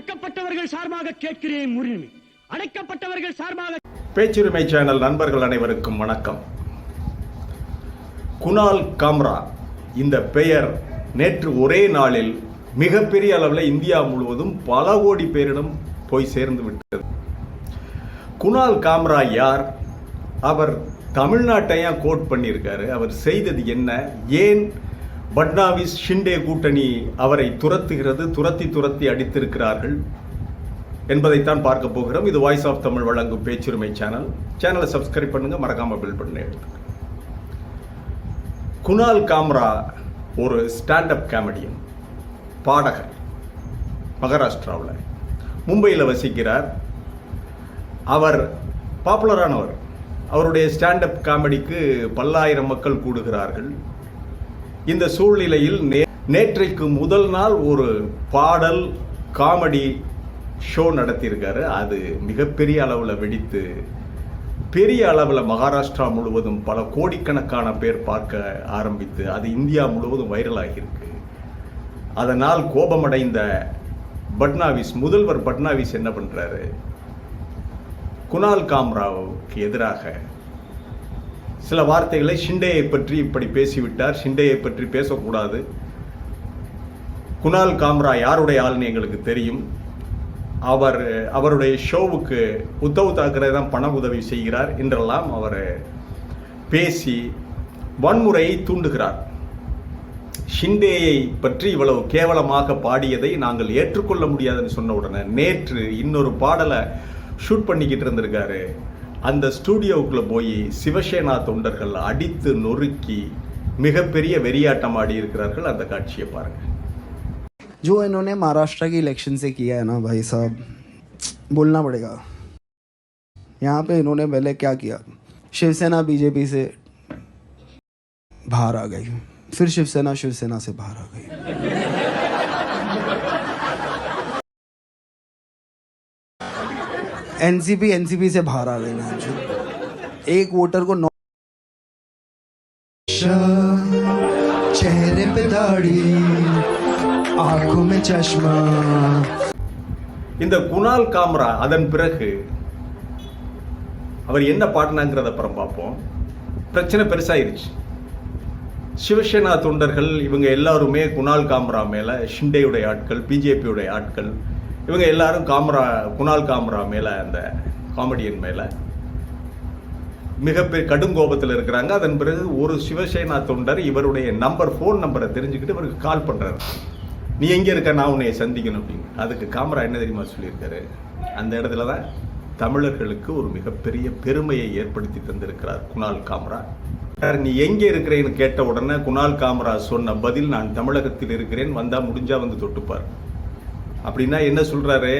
ஒடுக்கப்பட்டவர்கள் சார்பாக கேட்கிறேன் உரிமை அடைக்கப்பட்டவர்கள் சார்பாக பேச்சுரிமை சேனல் நண்பர்கள் அனைவருக்கும் வணக்கம். குணால் காம்ரா இந்த பெயர் நேற்று ஒரே நாளில் மிகப்பெரிய அளவில் இந்தியா முழுவதும் பல கோடி பேரிடம் போய் சேர்ந்து விட்டது. குணால் காம்ரா யார்? அவர் தமிழ்நாட்டை கோட் பண்ணியிருக்காரு. அவர் செய்தது என்ன? ஏன் பட்னாவிஸ் ஷிண்டே கூட்டணி அவரை துரத்துகிறது துரத்தி துரத்தி அடித்திருக்கிறார்கள் என்பதைத்தான் பார்க்க போகிறோம். இது வாய்ஸ் ஆஃப் தமிழ் வழங்கும் பேச்சுரிமை சேனல் சேனலை சப்ஸ்கிரைப் பண்ணுங்க மறக்காமல் பில் பண்ணி குணால் காம்ரா ஒரு ஸ்டாண்டப் காமெடியன் பாடகர் மகாராஷ்டிராவில். மும்பையில் வசிக்கிறார். அவர் பாப்புலரானவர் அவருடைய ஸ்டாண்டப் காமெடிக்கு பல்லாயிரம் மக்கள் கூடுகிறார்கள். இந்த சூழ்நிலையில் நே- நேற்றைக்கு முதல் நாள் ஒரு பாடல் காமெடி ஷோ நடத்தியிருக்காரு. அது மிகப்பெரிய அளவில் வெடித்து பெரிய அளவில் மகாராஷ்டிரா முழுவதும் பல கோடிக்கணக்கான பேர் பார்க்க ஆரம்பித்து அது இந்தியா முழுவதும் வைரலாகியிருக்கு. அதனால் கோபமடைந்த பட்னாவிஸ் முதல்வர் பட்னாவிஸ் என்ன பண்றாரு? குணால் காம்ராவுக்கு எதிராக சில வார்த்தைகளை ஷிண்டேயை பற்றி இப்படி பேசிவிட்டார். ஷிண்டேயை பற்றி பேசக்கூடாது. குணால் காம்ரா யாருடைய ஆள்னு எங்களுக்கு தெரியும். அவர் அவருடைய ஷோவுக்கு உத்தவ் தாக்கரே தான் பண உதவி செய்கிறார் என்றெல்லாம் அவர் பேசி வன்முறையை தூண்டுகிறார். ஷிண்டேயை பற்றி இவ்வளவு கேவலமாக பாடியதை நாங்கள் ஏற்றுக்கொள்ள முடியாதுன்னு சொன்ன உடனே நேற்று இன்னொரு பாடலை ஷூட் பண்ணிக்கிட்டு இருந்திருக்காரு. அந்த ஸ்டூடியோவுக்குள்ள போய் சிவசேனா தொண்டர்கள் அடித்து நொறுக்கி மிகப்பெரிய வெறியாட்டம் ஆடி இருக்கிறார்கள் அந்த காட்சியை பாருங்க जो इन्होंने महाराष्ट्र के इलेक्शन से किया है ना भाई साहब बोलना पड़ेगा यहाँ पे इन्होंने पहले क्या किया शिवसेना बीजेपी से बाहर आ गई फिर शिवसेना शिवसेना से बाहर आ गई एनसीपी एनसीपी से बाहर आ गई ना जो एक वोटर को नौ चेहरे पे दाढ़ी आंखों में चश्मा இந்த குணால் காம்ரா அதன் பிறகு அவர் என்ன பாடினாங்கிறத அப்புறம் பார்ப்போம் பிரச்சனை பெருசாயிருச்சு சிவசேனா தொண்டர்கள் இவங்க எல்லாருமே குணால் காம்ரா மேல ஷிண்டேயுடைய ஆட்கள் பிஜேபியுடைய ஆட்கள் இவங்க எல்லாரும் காமரா குணால் காமரா மேலே அந்த காமெடியன் மேல மிகப்பெரிய கடும் கோபத்தில் இருக்கிறாங்க. அதன் பிறகு ஒரு சிவசேனா தொண்டர் இவருடைய நம்பர் ஃபோன் நம்பரை தெரிஞ்சுக்கிட்டு இவருக்கு கால் பண்ணுறாரு நீ எங்கே இருக்க? நான் உன்னை சந்திக்கணும் அப்படின்னு. அதுக்கு காமரா என்ன தெரியுமா சொல்லியிருக்காரு? அந்த இடத்துல தான் தமிழர்களுக்கு ஒரு மிகப்பெரிய பெருமையை ஏற்படுத்தி தந்திருக்கிறார் குணால் காமரா. சார், நீ எங்கே இருக்கிறேன்னு கேட்ட உடனே குணால் காமரா சொன்ன பதில் நான் தமிழகத்தில் இருக்கிறேன். வந்தால் முடிஞ்சால் வந்து தொட்டுப்பார். அப்படின்னா என்ன சொல்கிறாரு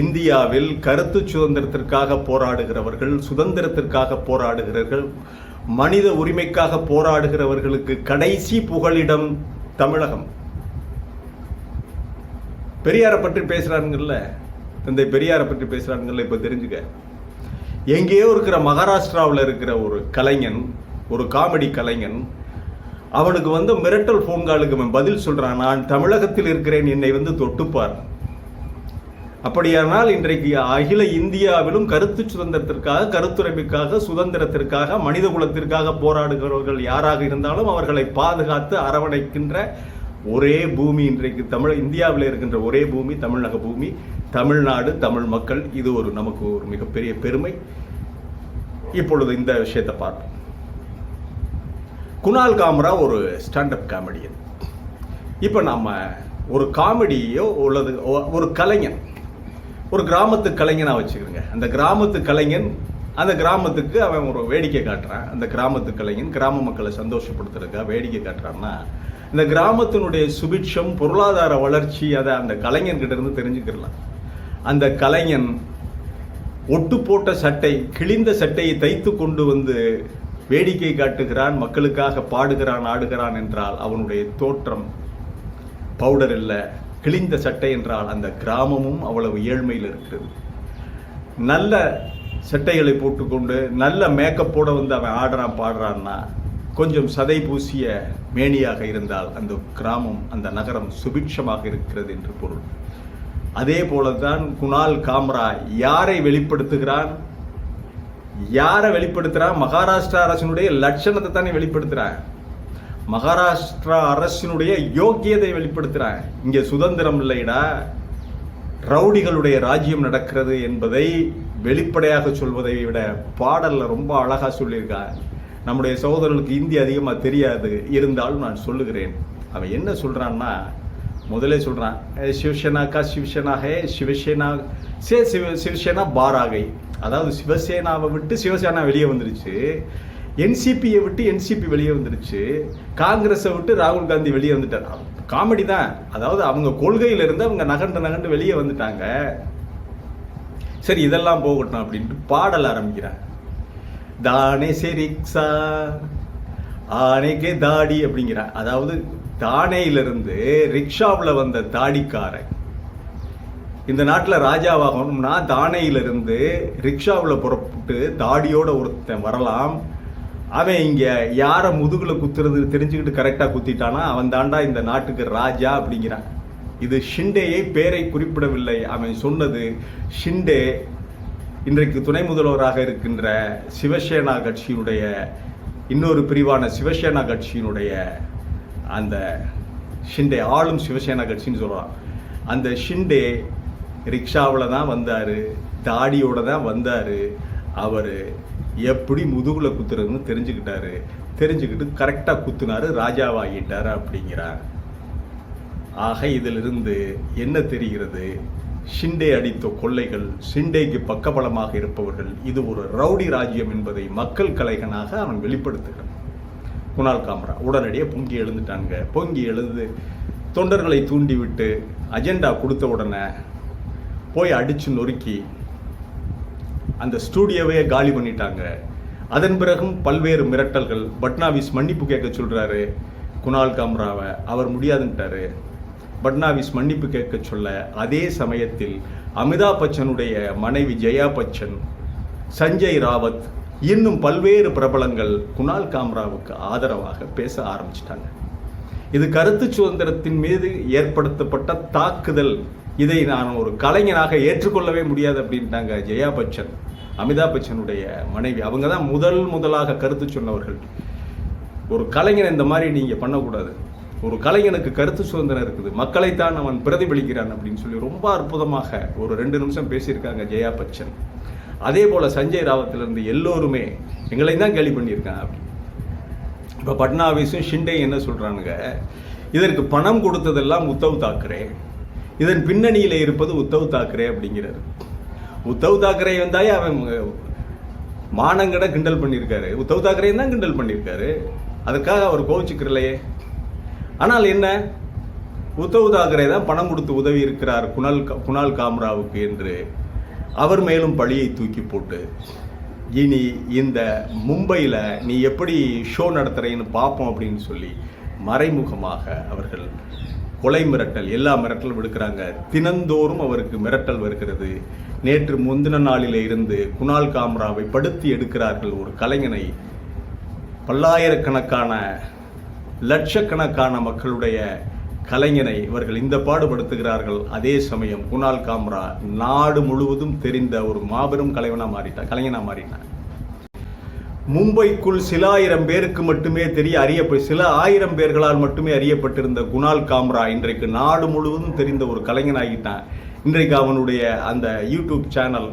இந்தியாவில் கருத்து சுதந்திரத்திற்காக போராடுகிறவர்கள் சுதந்திரத்திற்காக போராடுகிறவர்கள் மனித உரிமைக்காக போராடுகிறவர்களுக்கு கடைசி புகலிடம் தமிழகம். பெரியாரை பற்றி பேசுகிறாருங்கல்ல தந்தை பெரியாரை பற்றி பேசுகிறாருங்கல்ல இப்போ தெரிஞ்சுக்க. எங்கேயோ இருக்கிற மகாராஷ்டிராவில் இருக்கிற ஒரு கலைஞன் ஒரு காமெடி கலைஞன் அவனுக்கு வந்து மிரட்டல் ஃபோன் காலுக்கு அவன் பதில் சொல்கிறான் நான் தமிழகத்தில் இருக்கிறேன் என்னை வந்து தொட்டுப்பார். அப்படியானால் இன்றைக்கு அகில இந்தியாவிலும் கருத்து சுதந்திரத்திற்காக கருத்துரிமைக்காக சுதந்திரத்திற்காக மனித குலத்திற்காக போராடுகிறவர்கள் யாராக இருந்தாலும் அவர்களை பாதுகாத்து அரவணைக்கின்ற ஒரே பூமி இன்றைக்கு தமிழ் இந்தியாவில் இருக்கின்ற ஒரே பூமி தமிழக பூமி தமிழ்நாடு தமிழ் மக்கள். இது ஒரு நமக்கு ஒரு மிகப்பெரிய பெருமை. இப்பொழுது இந்த விஷயத்தை பார்ப்போம். குணால் காமரா ஒரு ஸ்டாண்டப் காமெடியன் இப்போ நம்ம ஒரு காமெடியோ உள்ளது ஒரு கலைஞன் ஒரு கிராமத்து கலைஞனாக வச்சுக்கிறோங்க அந்த கிராமத்து கலைஞன் அந்த கிராமத்துக்கு அவன் ஒரு வேடிக்கை காட்டுறான். அந்த கிராமத்து கலைஞன் கிராம மக்களை சந்தோஷப்படுத்துறதுக்காக வேடிக்கை காட்டுறான்னா இந்த கிராமத்தினுடைய சுபிட்சம் பொருளாதார வளர்ச்சி அதை அந்த கலைஞன்கிட்ட இருந்து தெரிஞ்சுக்கிடலாம் அந்த கலைஞன் ஒட்டு போட்ட சட்டை கிழிந்த சட்டையை தைத்து கொண்டு வந்து வேடிக்கை காட்டுகிறான் மக்களுக்காக பாடுகிறான் ஆடுகிறான் என்றால் அவனுடைய தோற்றம் பவுடர் இல்லை கிழிந்த சட்டை என்றால் அந்த கிராமமும் அவ்வளவு ஏழ்மையில் இருக்கிறது. நல்ல சட்டைகளை போட்டுக்கொண்டு நல்ல மேக்கப்போட வந்து அவன் ஆடுறான் பாடுறான்னா கொஞ்சம் சதை பூசிய மேனியாக இருந்தால் அந்த கிராமம் அந்த நகரம் சுபிட்சமாக இருக்கிறது என்று பொருள். அதே போலதான் குணால் காம்ரா யாரை வெளிப்படுத்துகிறான்? யாரை வெளிப்படுத்துறான் மகாராஷ்டிரா அரசினுடைய லட்சணத்தை தானே வெளிப்படுத்துறான் மகாராஷ்டிரா அரசினுடைய யோக்கியதை வெளிப்படுத்துறான் இங்கே சுதந்திரம் இல்லைடா. ரவுடிகளுடைய ராஜ்யம் நடக்கிறது என்பதை வெளிப்படையாக சொல்வதை விட பாடலில் ரொம்ப அழகாக சொல்லியிருக்கான் நம்முடைய சகோதரர்களுக்கு இந்தி அதிகமாக தெரியாது. இருந்தாலும் நான் சொல்லுகிறேன். அவன் என்ன சொல்கிறான்னா முதலே சொல்கிறேன் சிவசேனாக்கா சிவசேனா சிவசேனா ஹே சிவசேனா சே சிவ சிவசேனா பாராகை. அதாவது சிவசேனாவை விட்டு சிவசேனா வெளியே வந்துருச்சு. என்சிபியை விட்டு என்சிபி வெளியே வந்துருச்சு. காங்கிரஸை விட்டு ராகுல் காந்தி வெளியே வந்துட்டார். காமெடி தான். அதாவது அவங்க கொள்கையிலிருந்து அவங்க நகண்டு நகண்டு வெளியே வந்துட்டாங்க. சரி இதெல்லாம் போகட்டும் அப்படின்ட்டு பாடல் ஆரம்பிக்கிறாங்க தானே சரிக்ஸா ரிக்ஷா ஆனைக்கே தாடி அப்படிங்கிறான் அதாவது தானேயிலிருந்து ரிக்ஷாவில் வந்த தாடிக்காரன். இந்த நாட்டில் ராஜாவாகணும்னா தானேயிலிருந்து ரிக்ஷாவில் புறப்பட்டு தாடியோட ஒருத்தன் வரலாம். அவன் இங்கே யாரை முதுகில் குத்துறது தெரிஞ்சுக்கிட்டு கரெக்டாக குத்திட்டானா? அவன் தாண்டா இந்த நாட்டுக்கு ராஜா அப்படிங்கிறான். இது ஷிண்டேயை பேரை குறிப்பிடவில்லை. அவன் சொன்னது ஷிண்டே இன்றைக்கு துணை முதல்வராக இருக்கின்ற சிவசேனா கட்சியினுடைய இன்னொரு பிரிவான சிவசேனா கட்சியினுடைய அந்த ஷிண்டே ஆளும் சிவசேனா கட்சின்னு சொல்கிறான் அந்த ஷிண்டே ரிக்ஷாவில் தான் வந்தார் தாடியோட தான் வந்தார். அவர் எப்படி முதுகில் குத்துறதுன்னு தெரிஞ்சுக்கிட்டாரு. தெரிஞ்சுக்கிட்டு கரெக்டாக குத்துனாரு ராஜாவாகிட்டார் அப்படிங்கிறார் ஆக இதிலிருந்து என்ன தெரிகிறது? ஷிண்டே அடித்த கொள்ளைகள் ஷிண்டேக்கு பக்கபலமாக இருப்பவர்கள் இது ஒரு ரவுடி ராஜ்யம் என்பதை மக்கள் கலைகனாக அவன் வெளிப்படுத்துகிறான். குணால் காமரா. உடனடியாக பொங்கி எழுந்துட்டாங்க பொங்கி எழுந்து தொண்டர்களை தூண்டிவிட்டு அஜெண்டா கொடுத்த உடனே போய் அடிச்சு நொறுக்கி அந்த ஸ்டூடியோவே காலி பண்ணிட்டாங்க. அதன் பிறகும் பல்வேறு மிரட்டல்கள். பட்னாவிஸ் மன்னிப்பு கேட்க சொல்கிறாரு குணால் காம்ராவை. அவர் முடியாதுன்ட்டாரு. பட்னாவிஸ் மன்னிப்பு கேட்க சொல்ல அதே சமயத்தில் அமிதாப் பச்சனுடைய மனைவி ஜெயா பச்சன் சஞ்சய் ராவத் இன்னும் பல்வேறு பிரபலங்கள் குணால் காம்ராவுக்கு ஆதரவாக பேச ஆரம்பிச்சிட்டாங்க. இது கருத்து சுதந்திரத்தின் மீது ஏற்படுத்தப்பட்ட தாக்குதல். இதை நான் ஒரு கலைஞனாக ஏற்றுக்கொள்ளவே முடியாது அப்படின்ட்டாங்க ஜெயா பச்சன் அமிதாப் பச்சனுடைய மனைவி. அவங்க தான் முதல் முதலாக கருத்து சொன்னவர்கள். ஒரு கலைஞன் இந்த மாதிரி நீங்கள் பண்ணக்கூடாது. ஒரு கலைஞனுக்கு கருத்து சுதந்திரம் இருக்குது. மக்களைத்தான் அவன் பிரதிபலிக்கிறான் அப்படின்னு சொல்லி ரொம்ப அற்புதமாக ஒரு ரெண்டு நிமிஷம் பேசியிருக்காங்க ஜெயா பச்சன். அதே போல் சஞ்சய் ராவத்திலிருந்து எல்லோருமே எங்களையும் தான் கேலி பண்ணியிருக்காங்க அப்படி. இப்போ பட்னாவிஸும் ஷிண்டே என்ன சொல்கிறானுங்க இதற்கு பணம் கொடுத்ததெல்லாம் உத்தவ் தாக்கரே. இதன் பின்னணியில் இருப்பது உத்தவ் தாக்கரே அப்படிங்கிறாரு. உத்தவ் தாக்கரே வந்தாயே அவன் மானங்கட கிண்டல் பண்ணியிருக்காரு. உத்தவ் தாக்கரே தான் கிண்டல் பண்ணியிருக்காரு. அதுக்காக அவர் கோவிச்சுக்கிறலையே. ஆனால் என்ன? உத்தவ் தாக்கரே தான் பணம் கொடுத்து உதவி இருக்கிறார் குணால் குணால் காம்ராவுக்கு என்று அவர் மேலும் பழியை தூக்கி போட்டு இனி இந்த மும்பையில் நீ எப்படி ஷோ நடத்துகிறேன்னு பார்ப்போம் அப்படின்னு சொல்லி மறைமுகமாக அவர்கள் கொலை மிரட்டல் எல்லா மிரட்டலும் விடுக்கிறாங்க. தினந்தோறும் அவருக்கு மிரட்டல் வருகிறது. நேற்று முந்தின நாளில் இருந்து குணால் காம்ராவை படுத்தி எடுக்கிறார்கள் ஒரு கலைஞனை. பல்லாயிரக்கணக்கான லட்சக்கணக்கான மக்களுடைய கலைஞனை இவர்கள் இந்த பாடுபடுத்துகிறார்கள். அதே சமயம் குணால் காம்ரா நாடு முழுவதும் தெரிந்த ஒரு மாபெரும் கலைவனா மாறிட்டான் கலைஞனாக மாறினார். மும்பைக்குள் சில ஆயிரம் பேருக்கு மட்டுமே தெரிய அறியப்ப சில ஆயிரம் பேர்களால் மட்டுமே அறியப்பட்டிருந்த குணால் காம்ரா இன்றைக்கு நாடு முழுவதும் தெரிந்த ஒரு கலைஞனாகிட்டான். இன்றைக்கு அவனுடைய அந்த யூடியூப் சேனல்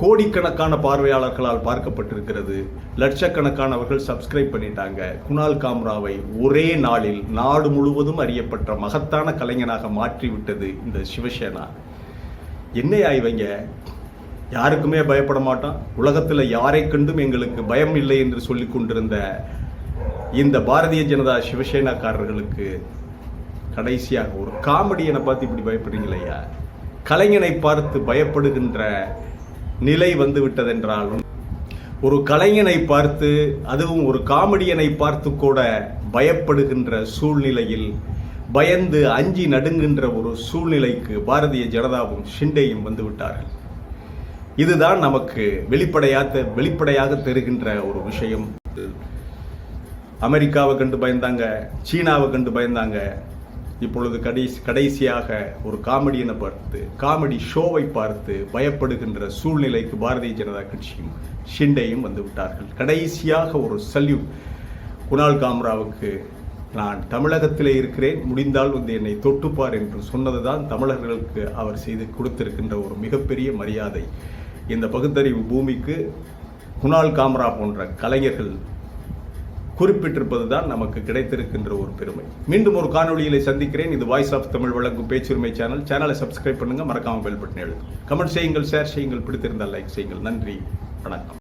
கோடிக்கணக்கான பார்வையாளர்களால் பார்க்கப்பட்டிருக்கிறது. லட்சக்கணக்கானவர்கள் சப்ஸ்கிரைப் பண்ணிட்டாங்க. குணால் காம்ராவை ஒரே நாளில் நாடு முழுவதும் அறியப்பட்ட மகத்தான கலைஞனாக மாற்றிவிட்டது இந்த சிவசேனா. என்னையா இவங்க? யாருக்குமே பயப்பட மாட்டான். உலகத்தில் யாரை கண்டும் எங்களுக்கு பயம் இல்லை என்று சொல்லி கொண்டிருந்த இந்த பாரதிய ஜனதா சிவசேனாக்காரர்களுக்கு கடைசியாக ஒரு காமெடியனை பார்த்து இப்படி பயப்படுறீங்களையா கலைஞனை பார்த்து பயப்படுகின்ற நிலை வந்து விட்டதென்றாலும் ஒரு கலைஞனை பார்த்து அதுவும் ஒரு காமெடியனை பார்த்து கூட பயப்படுகின்ற சூழ்நிலையில் பயந்து அஞ்சி நடுங்கின்ற ஒரு சூழ்நிலைக்கு பாரதிய ஜனதாவும் ஷிண்டேயும் வந்து விட்டார்கள் இதுதான் நமக்கு வெளிப்படையாக வெளிப்படையாக தெரிகின்ற ஒரு விஷயம். அமெரிக்காவை கண்டு பயந்தாங்க சீனாவை கண்டு பயந்தாங்க இப்பொழுது கடைசி கடைசியாக ஒரு காமெடியனை பார்த்து காமெடி ஷோவை பார்த்து பயப்படுகின்ற சூழ்நிலைக்கு பாரதிய ஜனதா கட்சியும் ஷிண்டையும் வந்து விட்டார்கள். கடைசியாக ஒரு சல்யூட். குணால் காம்ராவுக்கு நான் தமிழகத்திலே இருக்கிறேன் முடிந்தால் வந்து என்னை தொட்டுப்பார் என்று சொன்னதுதான் தமிழர்களுக்கு அவர் செய்து கொடுத்திருக்கின்ற ஒரு மிகப்பெரிய மரியாதை. இந்த பகுத்தறிவு பூமிக்கு குணால் காம்ரா போன்ற கலைஞர்கள் குறிப்பிட்டிருப்பது தான் நமக்கு கிடைத்திருக்கின்ற ஒரு பெருமை. மீண்டும் ஒரு காணொலியிலே சந்திக்கிறேன். இது வாய்ஸ் ஆஃப் தமிழ் வழங்கும் பேச்சுரிமை சேனல் சேனலை சப்ஸ்கிரைப் பண்ணுங்க. மறக்காமல் பெல் பட்டன் எழுது கமெண்ட் செய்யுங்கள் ஷேர் செய்யுங்கள். பிடித்திருந்தால் லைக் செய்யுங்கள். நன்றி. வணக்கம்.